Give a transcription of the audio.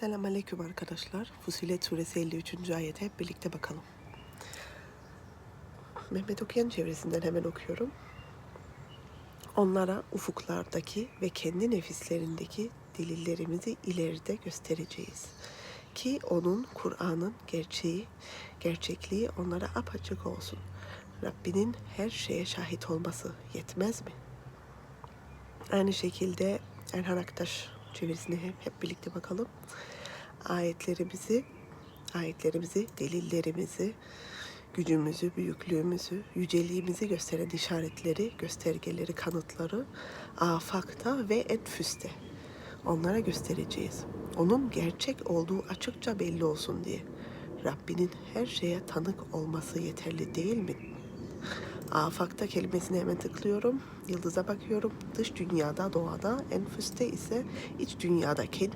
Selamünaleyküm arkadaşlar. Fusilet suresi 53. ayete hep birlikte bakalım. Mehmet Okuyan çevresinden hemen okuyorum. Onlara ufuklardaki ve kendi nefislerindeki delillerimizi ileride göstereceğiz. Ki onun Kur'an'ın gerçeği, gerçekliği onlara apaçık olsun. Rabbinin her şeye şahit olması yetmez mi? Aynı şekilde Erhan Aktaş çevirisine hep, hep birlikte bakalım. Ayetlerimizi, ayetlerimizi, delillerimizi, gücümüzü, büyüklüğümüzü, yüceliğimizi gösteren işaretleri, göstergeleri, kanıtları afakta ve enfüste onlara göstereceğiz. Onun gerçek olduğu açıkça belli olsun diye. Rabbinin her şeye tanık olması yeterli değil mi? Afakta kelimesine hemen tıklıyorum. Yıldıza bakıyorum. Dış dünyada, doğada, enfüste ise iç dünyada kendi